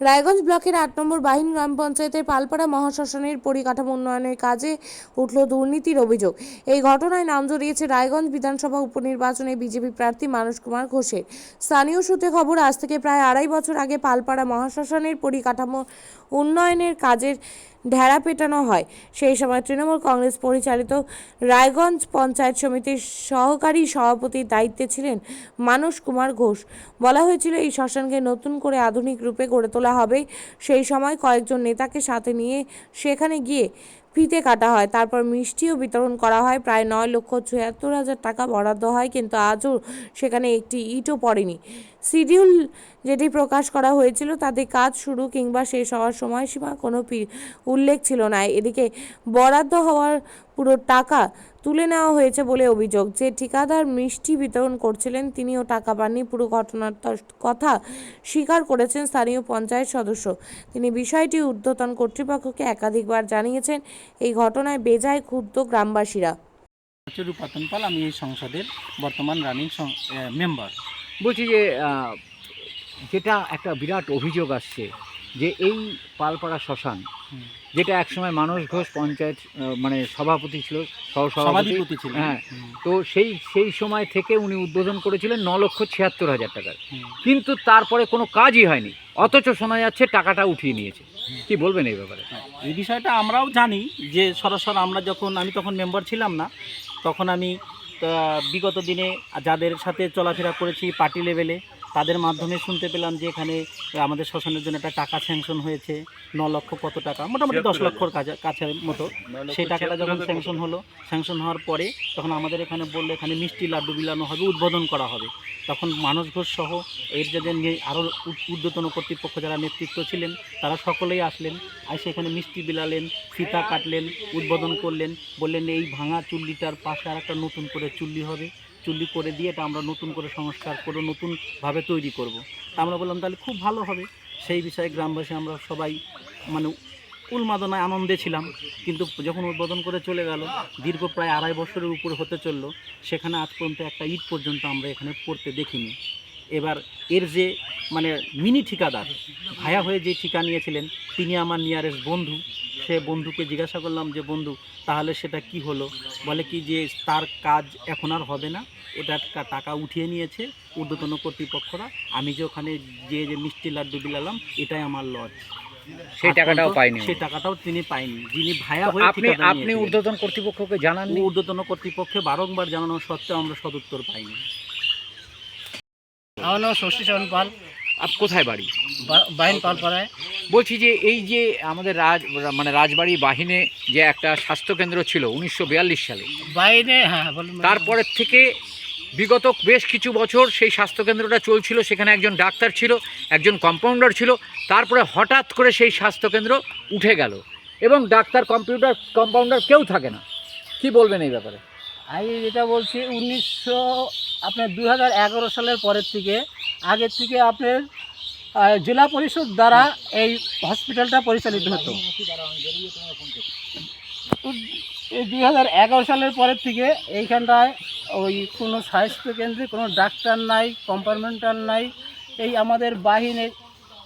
রায়গঞ্জ ব্লকের আট নম্বর বাহিন গ্রাম পঞ্চায়েতের পালপাড়া মহাশ্মশানের পরিকাঠামো উন্নয়নের কাজে উঠল দুর্নীতির অভিযোগ। এই ঘটনায় নাম জড়িয়েছে রায়গঞ্জ বিধানসভা উপনির্বাচনে বিজেপি প্রার্থী মানস কুমার ঘোষের। স্থানীয় সূত্রে খবর, আজ থেকে প্রায় আড়াই বছর আগে পালপাড়া মহাশ্মশানের পরিকাঠামো উন্নয়নের কাজের ঢেড়া পেটানো হয়। সেই সময় তৃণমূল কংগ্রেস পরিচালিত রায়গঞ্জ পঞ্চায়েত সমিতির সহকারী সভাপতির দায়িত্বে ছিলেন মানস কুমার ঘোষ। বলা হয়েছিল, এই শ্মশানকে নতুন করে আধুনিক রূপে গড়ে তোলা হবে। সেই সময় কয়েকজন নেতাকে সাথে নিয়ে সেখানে গিয়ে ফিতে কাটা হয়। তারপর মিষ্টিও বিতরণ করা হয়। প্রায় নয় লক্ষ ছিয়াত্তর হাজার টাকা বরাদ্দ হয়, কিন্তু আজও সেখানে একটি ইটও পড়েনি। শিডিউল যেটি প্রকাশ করা হয়েছিল তাতে কাজ শুরু কিংবা শেষ হওয়ার সময়সীমা কোনো উল্লেখ ছিল না। এদিকে বরাদ্দ হওয়ার পুরো টাকা তুলে নেওয়া হয়েছে বলে অভিযোগ। যে ঠিকাদার মিষ্টি বিতরণ করছিলেন, তিনিও টাকা পাননি। পুরো ঘটনার কথা স্বীকার করেছেন স্থানীয় পঞ্চায়েত সদস্য। তিনি বিষয়টি ঊর্ধ্বতন কর্তৃপক্ষকে একাধিকবার জানিয়েছেন। এই ঘটনায় বেজায় ক্ষুব্ধ গ্রামবাসীরা। রূপাতন পাল, আমি এই সংসদের বর্তমান রানিং মেম্বার। বলছি যে যেটা একটা বিরাট অভিযোগ আসছে যে এই পালপাড়া শ্মশান। যেটা একসময় মানস ঘোষ পঞ্চায়েত মানে সভাপতি ছিল সহসভাপতি ছিল হ্যাঁ। তো সেই সেই সময় থেকে উনি উদ্বোধন করেছিলেন ন লক্ষ ছিয়াত্তর হাজার টাকার কিন্তু তারপরে কোনো কাজই হয়নি অথচ শোনা যাচ্ছে টাকাটা উঠিয়ে নিয়েছে। কি বলবেন এই ব্যাপারে? হ্যাঁ, এই বিষয়টা আমরাও জানি যে সরাসরি আমরা যখন আমি তখন মেম্বার ছিলাম না তখন আমি বিগত দিনে যাদের সাথে চলাফেরা করেছি পার্টি লেভেলে তাদের মাধ্যমে শুনতে পেলাম যে এখানে আমাদের শ্মশানের জন্য একটা টাকা স্যাংশন হয়েছে ন লক্ষ কত টাকা মোটামুটি দশ লক্ষর কাছে কাছের মতো। সেই টাকাটা যখন স্যাংশন হলো স্যাংশন হওয়ার পরে তখন আমাদের এখানে বলল এখানে মিষ্টি লাড্ডু বিলানো হবে উদ্বোধন করা হবে। তখন মানস ঘোষ সহ এর যাদের নিয়ে আরও ঊর্ধ্বতন কর্তৃপক্ষ যারা নেতৃত্ব ছিলেন তারা সকলেই আসলেন আর সেখানে মিষ্টি বিলালেন ফিতা কাটলেন উদ্বোধন করলেন বললেন এই ভাঙা চুল্লিটার পাশে আর একটা নতুন করে চুল্লি হবে। চুল্লি করে দিয়ে এটা আমরা নতুন করে সংস্কার করে নতুনভাবে তৈরি করব। আমরা বললাম, তাহলে খুব ভালো হবে। সেই বিষয়ে গ্রামবাসী আমরা সবাই মানে উন্মাদনায় আনন্দে ছিলাম। কিন্তু যখন উদ্বোধন করে চলে গেল, দীর্ঘ প্রায় আড়াই বছরের উপরে হতে চলল, সেখানে আজ পর্যন্ত একটা ইট পর্যন্ত আমরা এখানে পড়তে দেখিনি। এবার এর যে মানে মিনি ঠিকাদার, ভায়া হয়ে যে ঠিকা নিয়েছিলেন, তিনি আমার নিয়ারেস্ট বন্ধু। সে বন্ধুকে জিজ্ঞাসা করলাম যে বন্ধু তাহলে সেটা কি হলো? বলে কি যে তার কাজ এখন আর হবে না। এটা টাকা উঠিয়ে নিয়েছে ঊর্ধ্বতন কর্তৃপক্ষরা। আমি যে ওখানে যে যে মিষ্টি লাড্ডু বিলালাম এটাই আমার লজ। সেই টাকাটাও পাইনি সেই টাকাটাও তিনি পাইনি যিনি ভায়া হয়ে আপনি আপনি। ঊর্ধ্বতন কর্তৃপক্ষকে জানাননি? ঊর্ধ্বতন কর্তৃপক্ষে বারংবার জানানো সত্ত্বেও আমরা সদুত্তর পাইনি। আমার নাম চরণ পাল। আপ কোথায় বাড়ি? বাহিন পালপাড়ায়। বলছি যে এই যে আমাদের রাজ মানে রাজবাড়ি বাহিনে যে একটা স্বাস্থ্যকেন্দ্র ছিল উনিশশো বিয়াল্লিশ সালে বাইরে হ্যাঁ তারপরের থেকে বিগত বেশ কিছু বছর সেই স্বাস্থ্যকেন্দ্রটা চলছিল সেখানে একজন ডাক্তার ছিল একজন কম্পাউন্ডার ছিল তারপরে হঠাৎ করে সেই স্বাস্থ্যকেন্দ্র উঠে গেল। এবং ডাক্তার কম্পিউটার কম্পাউন্ডার কেউ থাকে না। কি বলবেন এই ব্যাপারে? আমি যেটা বলছি উনিশশো আপনার দু এগারো সালের পরের থেকে আগের থেকে আপনার জেলা পরিষদ দ্বারা এই হসপিটালটা পরিচালিত হতো। এই দুই হাজার এগারো সালের পরের থেকে এইখানটায় ওই কোনো স্বাস্থ্য কেন্দ্রে কোনো ডাক্তার নাই, কম্পার্টমেন্টাল নাই। এই আমাদের বাহিনীর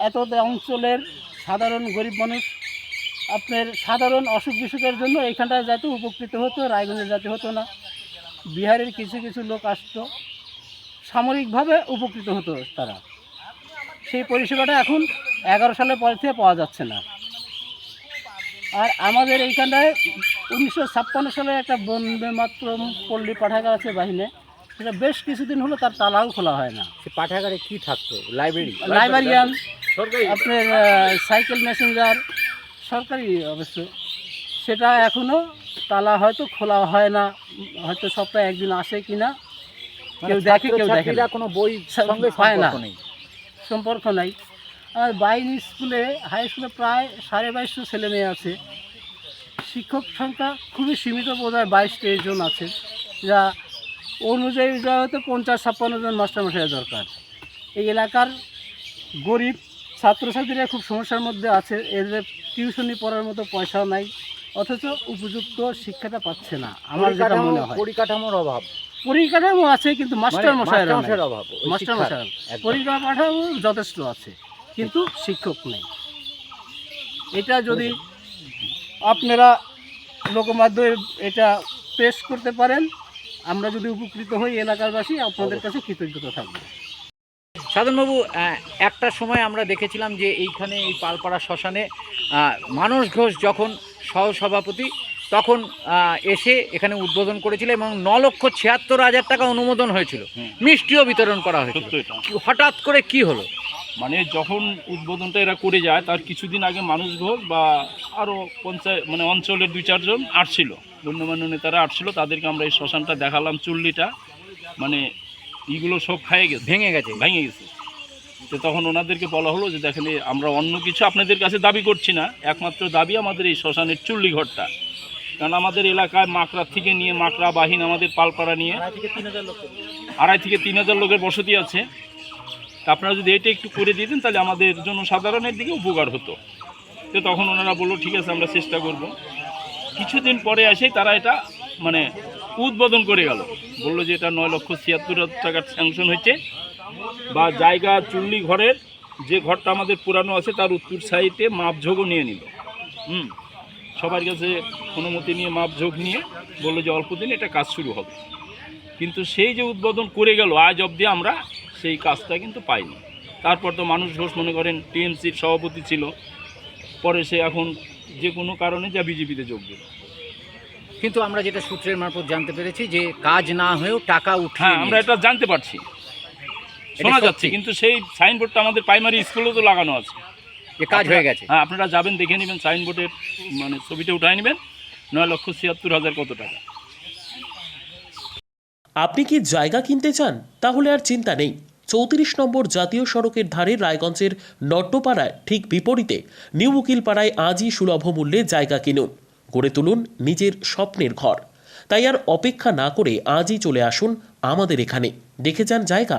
এত অঞ্চলের সাধারণ গরিব মানুষ, আপনার সাধারণ অসুখ বিসুখের জন্য এইখানটায় যাতে উপকৃত হতো, রায়গঞ্জে যাতে হতো না। বিহারের কিছু কিছু লোক আসতো। সামরিকভাবে উপকৃত হতো তারা। সেই পরিষেবাটা এখন এগারো সালের পর থেকে পাওয়া যাচ্ছে না। আর আমাদের এইখানটায় উনিশশো ছাপ্পান্ন সালে একটা বন্দে মাত্র পল্লী পাঠাগার আছে বাহিনী সেটা বেশ কিছুদিন হলো তার তালাও খোলা হয় না। সে পাঠাগারে কি থাকতো? লাইব্রেরি লাইব্রেরিয়ান আপনার সাইকেল মেসেঞ্জার সরকারি অবশ্য। সেটা এখনও তালা হয়তো খোলা হয় না। হয়তো সপ্তাহে একদিন আসে কি না কেউ দেখে কেউ দেখে মানে কোনো বই সঙ্গে হয় না। সম্পর্ক নেই। সম্পর্ক নাই। আর বাইরে স্কুলে হাই স্কুলে প্রায় সাড়ে বাইশশো ছেলে মেয়ে আছে। শিক্ষক সংখ্যা খুবই সীমিত বোধ হয় বাইশ তেইশ জন আছে। যা অনুযায়ী যা হয়তো পঞ্চাশ ছাপ্পান্ন জন মাস্টারমশাই দরকার। এই এলাকার গরিব ছাত্রছাত্রীরা খুব সমস্যার মধ্যে আছে। এদের টিউশনি পড়ার মতো পয়সাও নাই। অথচ উপযুক্ত শিক্ষাটা পাচ্ছে না। আমার যেটা মনে হয়। পরিকাঠামোর অভাব। পরিকাঠামো আছে কিন্তু মাস্টার মানে মশাইরা মাস্টারমশাইয়ের অভাব মাস্টার। মশাই। পরিকাঠামো যথেষ্ট আছে কিন্তু শিক্ষক নেই এটা যদি আপনারা লোকমাধ্যমে এটা পেশ করতে পারেন আমরা যদি উপকৃত হই এলাকাবাসী আপনাদের কাছে কৃতজ্ঞতা থাকবে সাধনবাবু একটা সময় আমরা দেখেছিলাম যে এইখানে এই পালপাড়া শ্মশানে মানস ঘোষ যখন সহসভাপতি তখন এসে এখানে উদ্বোধন করেছিল এবং ন লক্ষ ছিয়াত্তর হাজার টাকা অনুমোদন হয়েছিল। মিষ্টিও বিতরণ করা হয়েছিল। হঠাৎ করে কি হলো? মানে যখন উদ্বোধনটা এরা করে যায় তার কিছুদিন আগে মানুষ ঘোষ বা আরও পঞ্চায়েত মানে অঞ্চলের দুই চারজন আসছিল। গণ্যমান্য নেতারা আসছিল তাদেরকে আমরা এই শ্মশানটা দেখালাম চুল্লিটা। মানে ইগুলো সব খাইয়ে গেছে। ভেঙে গেছে। ভেঙে গেছে। তো তখন ওনাদেরকে বলা হলো যে দেখেন আমরা অন্য কিছু আপনাদের কাছে দাবি করছি না। একমাত্র দাবি আমাদের এই শ্মশানের চুল্লি ঘরটা কারণ আমাদের এলাকায় মাকড়া থেকে নিয়ে মাকড়া বাহিন আমাদের পালপাড়া নিয়ে আড়াই থেকে তিন হাজার লোকের বসতি আছে। তা আপনারা যদি এটা একটু করে দিতেন তাহলে আমাদের জন্য সাধারণের দিকে উপকার হতো। তো তখন ওনারা বলল ঠিক আছে আমরা চেষ্টা করব। কিছুদিন পরে এসেই তারা এটা মানে উদ্বোধন করে গেল। বলল যে এটা নয় লক্ষ ছিয়াত্তর হাজার টাকার স্যাংশন হয়েছে বা জায়গা চুল্লি ঘরের যে ঘরটা আমাদের পুরানো আছে তার উত্তর সাইডে মাপঝোগও নিয়ে নিল। হুম? সবার কাছে অনুমতি নিয়ে মাপঝোঁক নিয়ে বলল যে অল্প দিন এটা কাজ শুরু হবে। কিন্তু সেই যে উদ্বোধন করে গেল আজ অবধি আমরা সেই কাজটা কিন্তু পাইনি। তারপর তো মানুষ ঘোষ মনে করেন টিএমসির সভাপতি ছিল। পরে সে এখন যে কোনো কারণে যা বিজেপিতে যোগ দিল। কিন্তু আমরা যেটা সূত্রের মারফত জানতে পেরেছি যে কাজ না হয়েও টাকা উঠে হ্যাঁ আমরা এটা জানতে পারছি। শোনা যাচ্ছে কিন্তু সেই সাইনবোর্ডটা আমাদের প্রাইমারি স্কুলেও তো লাগানো আছে। যে কাজ হয়ে গেছে। হ্যাঁ আপনারা যাবেন দেখে নেবেন সাইনবোর্ডের মানে ছবিটা উঠায় নেবেন নয় লক্ষ ছিয়াত্তর হাজার কত টাকা। আপনি কি জায়গা কিনতে চান? তাহলে আর চিন্তা নেই। চৌত্রিশ নম্বর জাতীয় সড়কের ধারে রায়গঞ্জের নট্টপাড়ায় ঠিক বিপরীতে নিউ উকিলপাড়ায় আজই সুলভ মূল্যে জায়গা কিনুন। গড়ে তুলুন নিজের স্বপ্নের ঘর। তাই আর অপেক্ষা না করে আজই চলে আসুন আমাদের এখানে। দেখে যান জায়গা।